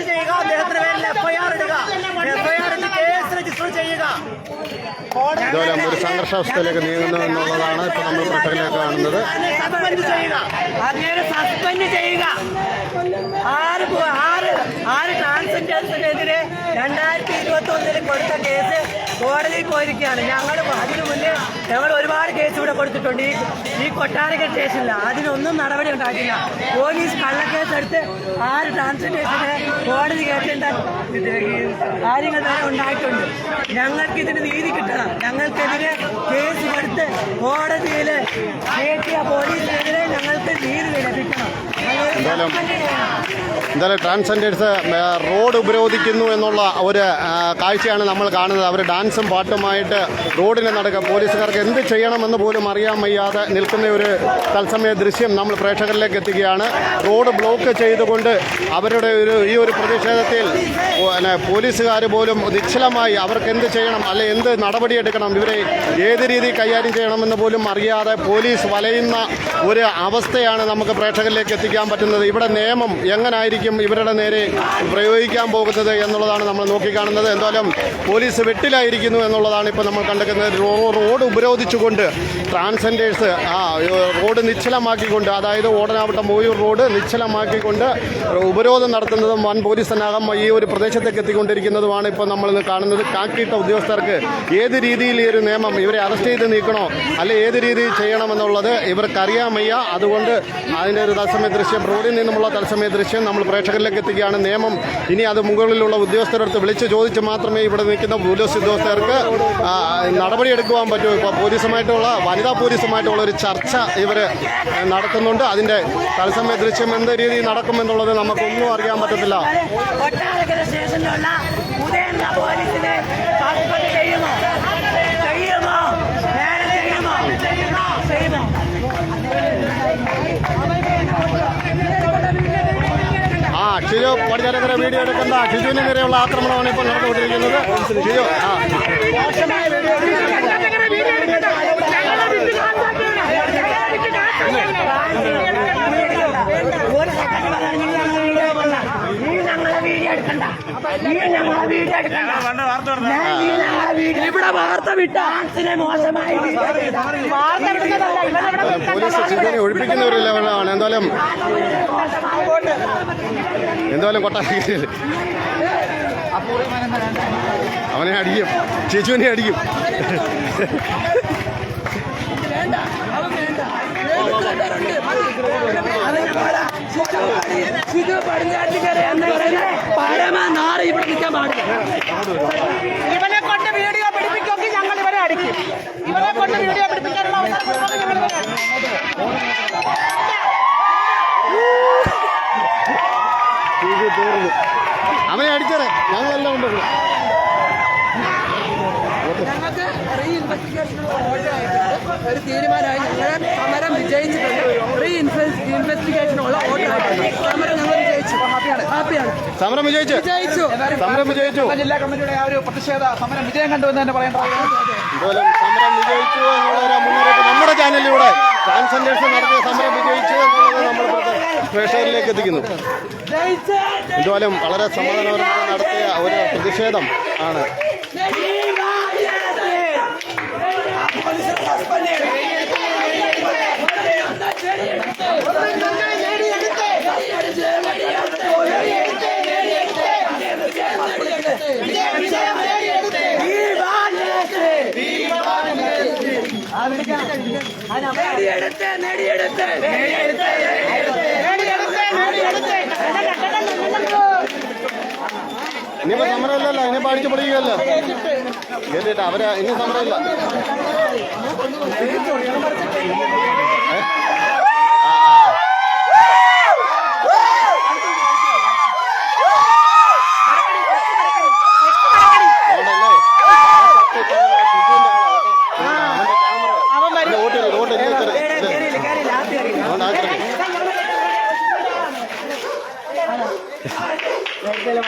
ചെയ്യുക പേരിൽ എഫ്ഐആർ ഇതുപോലെ ഒരു സംഘർഷാവസ്ഥയിലേക്ക് നീങ്ങുന്നു എന്നുള്ളതാണ് ഇപ്പൊ നമ്മൾ പ്രശ്നങ്ങളെ കാണുന്നത്. സസ്പെൻഡ് ചെയ്യുക സസ്പെൻഡ് ചെയ്യുക ആര്? ആര് ആറ് ആറ് ട്രാൻസ്ജെൻഡേഴ്സിനെതിരെ രണ്ടായിരത്തി ഇരുപത്തി ഒന്നിൽ കൊടുത്ത കേസ് കോടതിയിൽ പോയിരിക്കുകയാണ്. ഞങ്ങൾ അതിനു മുന്നേ ഞങ്ങൾ ഒരുപാട് കേസ് ഇവിടെ കൊടുത്തിട്ടുണ്ട്. ഈ ഈ കൊട്ടാരക്കര സ്റ്റേഷനിൽ അതിനൊന്നും നടപടി ഉണ്ടാക്കില്ല പോലീസ് കള്ളക്കേസ് എടുത്ത് ആറ് ട്രാൻസ്പോർട്ടേഷന് കോടതി കേട്ടേണ്ട കാര്യങ്ങൾ തന്നെ ഉണ്ടായിട്ടുണ്ട്. ഞങ്ങൾക്ക് ഇതിന് നീതി കിട്ടണം. ഞങ്ങൾക്കെതിരെ കേസ് കൊടുത്ത് കോടതിയിൽ കയറ്റിയ പോലീസിനെതിരെ ഞങ്ങൾക്ക് നീതി ലഭിക്കണം. എന്തായാലും ട്രാൻസ്ജെൻഡേഴ്സ് റോഡ് ഉപരോധിക്കുന്നു എന്നുള്ള ഒരു കാഴ്ചയാണ് നമ്മൾ കാണുന്നത്. അവർ ഡാൻസും പാട്ടുമായിട്ട് റോഡിന് നടക്കുക പോലീസുകാർക്ക് എന്ത് ചെയ്യണമെന്ന് പോലും അറിയാൻ വയ്യാതെ നിൽക്കുന്ന ഒരു തത്സമയ ദൃശ്യം നമ്മൾ പ്രേക്ഷകരിലേക്ക് എത്തിക്കുകയാണ്. റോഡ് ബ്ലോക്ക് ചെയ്തുകൊണ്ട് അവരുടെ ഒരു ഈ ഒരു പ്രതിഷേധത്തിൽ പിന്നെ പോലീസുകാർ പോലും നിശ്ചലമായി അവർക്ക് എന്ത് ചെയ്യണം അല്ലെ എന്ത് നടപടിയെടുക്കണം ഇവരെ ഏത് രീതി കൈകാര്യം ചെയ്യണമെന്ന് പോലും അറിയാതെ പോലീസ് വലയുന്ന ഒരു അവസ്ഥയാണ് നമുക്ക് പ്രേക്ഷകരിലേക്ക് എത്തിക്കാൻ പറ്റുന്നത്. ഇവിടെ നിയമം എങ്ങനായിരിക്കും ഇവരുടെ നേരെ പ്രയോഗിക്കാൻ പോകുന്നത് എന്നുള്ളതാണ് നമ്മൾ നോക്കിക്കാണുന്നത്. എന്തായാലും പോലീസ് വെട്ടിലായിരിക്കുന്നു എന്നുള്ളതാണ് ഇപ്പോൾ നമ്മൾ കണ്ടെത്തുന്നത്. റോഡ് ഉപരോധിച്ചുകൊണ്ട് ട്രാൻസെൻഡേഴ്സ് ആ റോഡ് നിശ്ചലമാക്കിക്കൊണ്ട് അതായത് ഓടനാവട്ടം മൂയൂർ റോഡ് നിശ്ചലമാക്കിക്കൊണ്ട് ഉപരോധം നടത്തുന്നതും വൻ പോലീസ് സന്നാഹം ഈ ഒരു പ്രദേശത്തേക്ക് എത്തിക്കൊണ്ടിരിക്കുന്നതുമാണ് ഇപ്പോൾ നമ്മൾ കാണുന്നത്. കാക്കിയിട്ട ഉദ്യോഗസ്ഥർക്ക് ഏത് രീതിയിൽ ഈ ഒരു നിയമം ഇവരെ അറസ്റ്റ് ചെയ്ത് നീക്കണോ അല്ലെ ഏത് രീതിയിൽ ചെയ്യണമെന്നുള്ളത് ഇവർക്കറിയാമയ്യ അതുകൊണ്ട് അതിന്റെ ഒരു തത്സമയ ദൃശ്യം റോഡിൽ നിന്നുമുള്ള തത്സമയ ദൃശ്യം നമ്മൾ പ്രേക്ഷകരിലേക്ക് എത്തിക്കുകയാണ്. നിയമം ഇനി അത് മുകളിലുള്ള ഉദ്യോഗസ്ഥരടുത്ത് വിളിച്ച് ചോദിച്ച് മാത്രമേ ഇവിടെ നിൽക്കുന്ന പോലീസ് ഉദ്യോഗസ്ഥർക്ക് നടപടിയെടുക്കുവാൻ പറ്റൂ. ഇപ്പോൾ പോലീസുമായിട്ടുള്ള വനിതാ പോലീസുമായിട്ടുള്ള ഒരു ചർച്ച ഇവർ നടത്തുന്നുണ്ട്. അതിന്റെ തത്സമയ ദൃശ്യം എന്ത് രീതിയിൽ നടക്കുമെന്നുള്ളത് നമുക്കൊന്നും അറിയാൻ പറ്റത്തില്ല. പടിഞ്ഞാറക്കര വീഡിയോ എടുക്കുന്ന ഷിജുവിന് നേരെയുള്ള ആക്രമണമാണ് ഇപ്പോൾ നടന്നുകൊണ്ടിരിക്കുന്നത്. ഷിജു ആ ഒരു സെക്കൻഡ് പറയാൻ നീ ഞങ്ങളെ വീഡിയോ എടുക്കണ്ട നീ ഞങ്ങളെ വീഡിയോ എടുക്കണ്ട നീ ഞങ്ങളെ വീഡിയോ എടുക്കണ്ട ഞാൻ നീ ഞങ്ങളെ വീഡിയോ ഇവിടെ വാർത്ത വിട്ട ആക്സിനെ മോശമായി പോലീസ് എന്തായാലും എന്തായാലും കൊട്ടാരക്കരയിൽ അവനെ അടിക്കും ചേച്ചുവിനെ അടിക്കും പരമ നാറ് ഇവിടെ നിൽക്കാൻ പാടില്ല ഇവനെ കൊണ്ട് വീഡിയോ പിടിപ്പിക്കുമെങ്കിൽ ഞങ്ങൾ ഇവരെ അടിക്കും. ഇവരെ കൊണ്ട് വീഡിയോ പിടിപ്പിക്കാനുള്ള അവസരം ഞങ്ങൾ ഇവരെ അടിക്കും. ഷിജു തീർന്നു അവനെ അടിച്ചറേ ഞങ്ങളെല്ലാം ഉണ്ട് ഇവിടെ. ഞങ്ങൾക്ക് റീ ഇൻവെസ്റ്റിഗേഷനുള്ള ഓർഡർ ആയിട്ടുണ്ട്. ഒരു തീരുമാനമായി ഞങ്ങളെ സമരം വിജയിച്ചിട്ടുണ്ട്. റീ ഇൻവെസ്റ്റിഗേഷനുള്ള ഓർഡർ ആയിട്ടുണ്ട് സമരം ഞങ്ങൾ വിജയിച്ചു. ഹാപ്പിയാണ്. ഹാപ്പിയാണ്. സമരം വിജയിച്ചു. വിജയിച്ചു. സമരം വിജയിച്ചു. ജില്ലാ കമ്മിറ്റിയുടെ ആ ഒരു പ്രതിഷേധ സമരം വിജയം കണ്ടു എന്ന് തന്നെ പറയേണ്ടത് സമരം വിജയിച്ചു എന്നുള്ള ഒരു മുന്നറിയിപ്പ് നമ്മുടെ ചാനലിലൂടെ ട്രാൻസ്ജെൻഡേഴ്സ് നടത്തിയ സമരം വിജയിച്ചു എന്നുള്ളത് നമ്മൾ പ്രേക്ഷകരിലേക്ക് എത്തിക്കുന്നു. എന്തുപോലും വളരെ സമാധാനപരമായി നടത്തിയ ഒരു പ്രതിഷേധം ആണ്. നേടിയെടുത്ത് നേടിയെടുത്ത് നേടിയെടുത്ത് ഇനിയിപ്പോ സമരമില്ലല്ലോ ഇനിയിപ്പോ അടിച്ചു പിടിക്കുകയല്ലോ കേട്ടിട്ട് അവരെ ഇനി സമരമില്ല. Dale,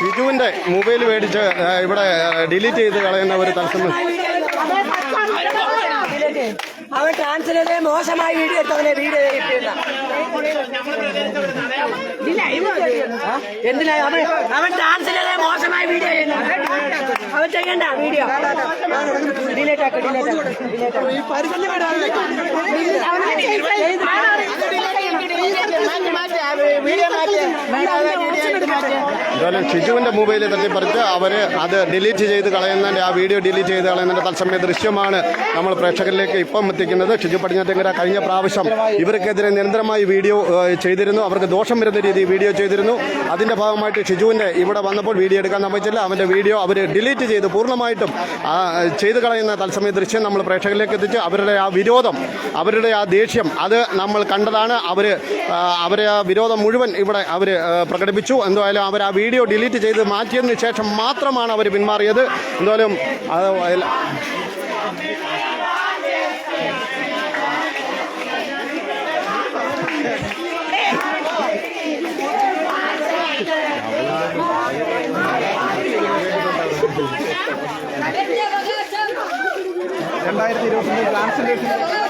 ഷിജുവിന്റെ മൊബൈൽ മേടിച്ച് ഇവിടെ ഡിലീറ്റ് ചെയ്ത് കളയുന്ന ഒരു തത്സമയം അവൻ ട്രാൻസ്ലേറ്റ് മോശമായി വീഡിയോ എടുത്തവനെ വീഡിയോ എന്തിനാ അവൻ അവൻ ട്രാൻസ്ലേറ്റ് മോശമായി വീഡിയോ ചെയ്യുന്നുണ്ട് അവൻ ചെയ്യണ്ട വീഡിയോ ഡിലേറ്റ് ആക്ക് ഡിലേറ്റ് ആക്ക് ഡിലേറ്റ് ആക്ക് എന്തായാലും ഷിജുവിന്റെ തട്ടി തട്ടിപ്പറിച്ച് അവർ അത് ഡിലീറ്റ് ചെയ്ത് കളയുന്നതിന്റെ ആ വീഡിയോ ഡിലീറ്റ് ചെയ്ത് കളയുന്നതിന്റെ തത്സമയ ദൃശ്യമാണ് നമ്മൾ പ്രേക്ഷകരിലേക്ക് ഇപ്പം എത്തിക്കുന്നത്. ഷിജു പടിഞ്ഞാറ്റങ്കര കഴിഞ്ഞ പ്രാവശ്യം ഇവർക്കെതിരെ നിരന്തരമായി വീഡിയോ ചെയ്തിരുന്നു. അവർക്ക് ദോഷം വരുന്ന രീതിയിൽ വീഡിയോ ചെയ്തിരുന്നു. അതിന്റെ ഭാഗമായിട്ട് ഷിജുവിന്റെ ഇവിടെ വന്നപ്പോൾ വീഡിയോ എടുക്കാൻ സമ്മതിച്ചില്ല അവന്റെ വീഡിയോ അവർ ഡിലീറ്റ് ചെയ്ത് പൂർണമായിട്ടും ചെയ്ത് കളയുന്ന തത്സമയ ദൃശ്യം നമ്മൾ പ്രേക്ഷകരിലേക്ക് എത്തിച്ച്. അവരുടെ ആ വിരോധം അവരുടെ ആ ദേഷ്യം അത് നമ്മൾ കണ്ടതാണ്. അവർ അവരെ ആ വിരോധം മുഴുവൻ ഇവിടെ അവർ പ്രകടിപ്പിച്ചു. എന്തായാലും അവർ ആ വീഡിയോ ഡിലീറ്റ് ചെയ്ത് മാറ്റിയതിന് ശേഷം മാത്രമാണ് അവർ പിന്മാറിയത്. എന്തായാലും രണ്ടായിരത്തി ഇരുപത്തി കാണിക്കാൻ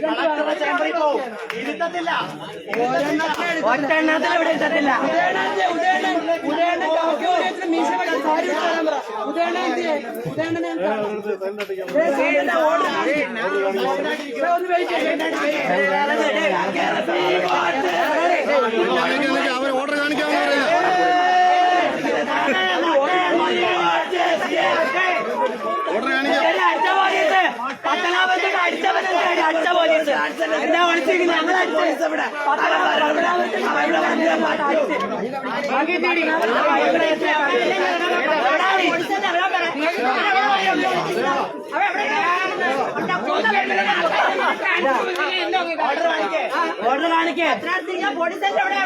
പറ. കാണിര്. നീ പറ. ഓർഡർ കാണിക്കേ ഒറ്റ എണ്ണത്തിൽ ഇവിടെ ഇരുത്തത്തില്ല അവർ ഓർഡർ കാണിക്കാമെന്ന് പറയുന്നത് ഓർഡർ കാണിക്കാം അടിച്ച പോലീസ് പത്തനാപുരത്തേക്ക് അടിച്ചവനുണ്ട് അടിച്ച പോലീസ് എന്താ വിളിച്ചിരിക്കുന്നത് ഞങ്ങൾ അടിച്ച ഇവിടെ പത്തനാപുരത്തേക്ക് ഇവിടെ വന്ന് അടിച്ച്. ബാക്കി തീടി. ഇവിടെ എത്തിയാ മതി. എവിടാണ്? ഓർഡർ കാണിക്കേ. പോലീസിന്റെ അവിടെ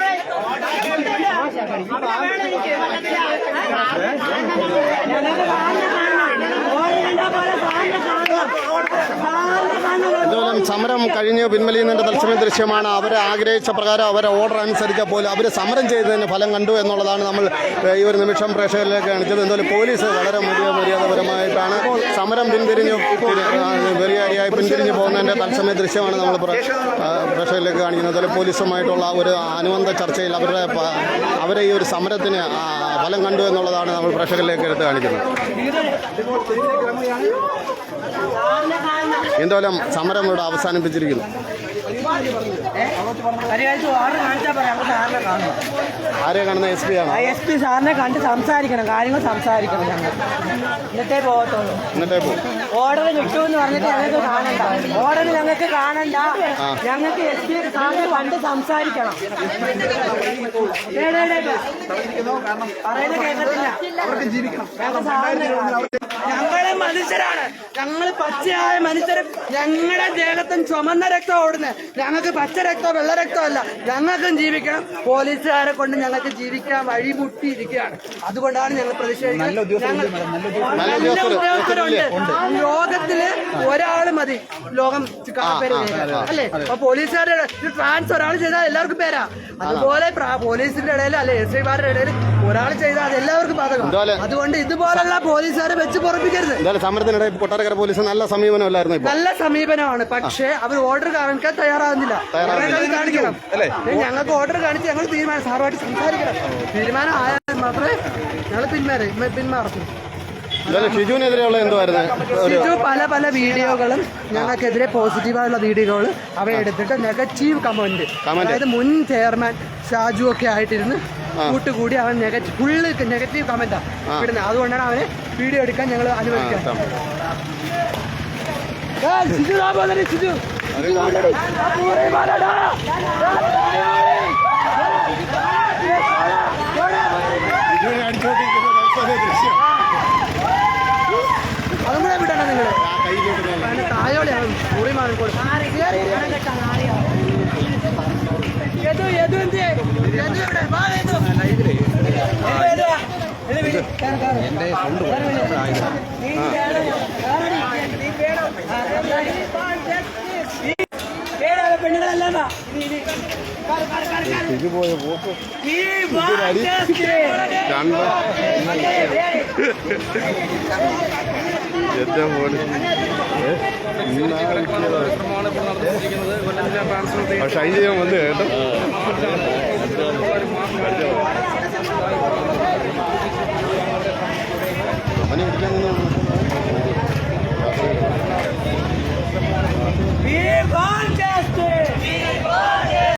ഞങ്ങൾക്ക് കാണണം കാണണം ഓർഡർ കണ്ടാ പോലെ സാറിന് കാണണം സാറിന് സമരം കഴിഞ്ഞ് പിൻവലിയുന്നതിന്റെ തത്സമയ ദൃശ്യമാണ്. അവർ ആഗ്രഹിച്ച പ്രകാരം അവരെ ഓർഡർ അനുസരിച്ച പോലും അവർ സമരം ചെയ്തതിന് ഫലം കണ്ടു എന്നുള്ളതാണ് നമ്മൾ ഈ ഒരു നിമിഷം പ്രേക്ഷകരിലേക്ക് കാണിച്ചത്. എന്തായാലും പോലീസ് വളരെ മര്യാദ മര്യാദപരമായിട്ടാണ് സമരം പിന്തിരിഞ്ഞു വെറിയാരിയായി പിന്തിരിഞ്ഞു പോകുന്നതിന്റെ തത്സമയ ദൃശ്യമാണ് നമ്മൾ പ്ര- പ്രേക്ഷകരിലേക്ക് കാണിക്കുന്നത്. അതുപോലെ പോലീസുമായിട്ടുള്ള ഒരു അനുബന്ധ ചർച്ചയിൽ അവരുടെ അവരെ ഈ ഒരു സമരത്തിന് ഫലം കണ്ടു എന്നുള്ളതാണ് നമ്മൾ പ്രേക്ഷകരിലേക്ക് എടുത്ത് കാണിക്കുന്നത്. എന്തായാലും സമരം ഇവിടെ അവസാനിപ്പിച്ചിരിക്കുന്നു. പരിഹരിച്ച് ഓർഡർ കാണിച്ചാൽ പറയാം? നമുക്ക് സാറിനെ കാണണം. ആരെ കാണുന്ന എസ് പി ആണ്? എസ് പി സാറിനെ കണ്ട് സംസാരിക്കണം കാര്യങ്ങൾ സംസാരിക്കണം ഞങ്ങൾ. എന്നിട്ടേ പോകത്തുള്ളൂ. പോകും ഓർഡർ കിട്ടുമെന്ന് പറഞ്ഞിട്ട് ഞങ്ങൾക്ക് കാണണ്ട. ഓർഡർ ഞങ്ങൾക്ക് കാണണ്ട. ഞങ്ങൾക്ക് എസ് പി സാറിനെ കണ്ട് സംസാരിക്കണം. പറയുന്നത് കേൾക്കത്തില്ല ഞങ്ങളെ മനുഷ്യരാണ്. ഞങ്ങൾ പച്ചയായ മനുഷ്യരും ഞങ്ങളുടെ ദേഹത്തും ചുമന്ന രക്തം ഓടുന്നത് ഞങ്ങൾക്ക് പച്ച രക്തമോ വെള്ള രക്തമോ അല്ല. ഞങ്ങൾക്കും ജീവിക്കണം. പോലീസുകാരെ കൊണ്ട് ഞങ്ങൾക്ക് ജീവിക്കാൻ വഴിമുട്ടിയിരിക്കുകയാണ്. അതുകൊണ്ടാണ് ഞങ്ങൾ പ്രതിഷേധിക്കുന്നത്. നല്ല ഉദ്യോഗസ്ഥരുണ്ട് ലോകത്തിൽ ഒരാൾ മതി. ലോകം പേര് അല്ലേ? അപ്പൊ പോലീസുകാരുടെ ട്രാൻസ് ഒരാൾ ചെയ്താൽ എല്ലാവർക്കും പേരാ. അതുപോലെ പോലീസിന്റെ ഇടയിൽ അല്ലെ എസ് ഐമാരുടെ ഇടയിൽ ഒരാൾ ചെയ്താൽ അത് എല്ലാവർക്കും ബാധകം എന്തായാലും- അതുകൊണ്ട് ഇതുപോലുള്ള പോലീസുകാരെ വെച്ച് പൊറപ്പിക്കരുത്. എന്തായാലും സമരത്തിനിടെ കൊട്ടാരക്കര പോലീസ് നല്ല സമീപനമല്ലായിരുന്നു നല്ല സമീപനമാണ്. പക്ഷേ അവർ ഓർഡർ കാണിക്കാൻ തയ്യാറാകുന്നില്ല. കാണിക്കണം. ഞങ്ങൾക്ക് ഓർഡർ കാണിച്ച് ഞങ്ങൾ തീരുമാനം സാറുമായിട്ട് സംസാരിക്കണം. തീരുമാനം ആയാൽ മാത്രമേ ഞങ്ങൾ പിന്മാറി പിന്മാറത്തുള്ളൂ. ഷിജു പല പല വീഡിയോകളും ഞങ്ങൾക്കെതിരെ പോസിറ്റീവായുള്ള വീഡിയോകൾ അവ എടുത്തിട്ട് നെഗറ്റീവ് കമന്റ് അതായത് മുൻ ചെയർമാൻ ഷാജു ഒക്കെ ആയിട്ടിരുന്ന് കൂട്ടുകൂടി അവൻ നെഗറ്റീവ് ഫുള്ള് നെഗറ്റീവ് കമന്റാണ് ഇടുന്നത് അതുകൊണ്ടാണ് അവനെ വീഡിയോ എടുക്കാൻ ഞങ്ങൾ അനുവദിക്കാം ഷിജു ഷിജു எது எது வந்து എന്റെ സൗണ്ട് ഇത് പോയ പോക്ക് എന്താ പോലെ ഷൈൻ ചെയ്യാൻ വന്നു കേട്ടോ. അവനെ ഇരിക്കാൻ വീർഭാൻ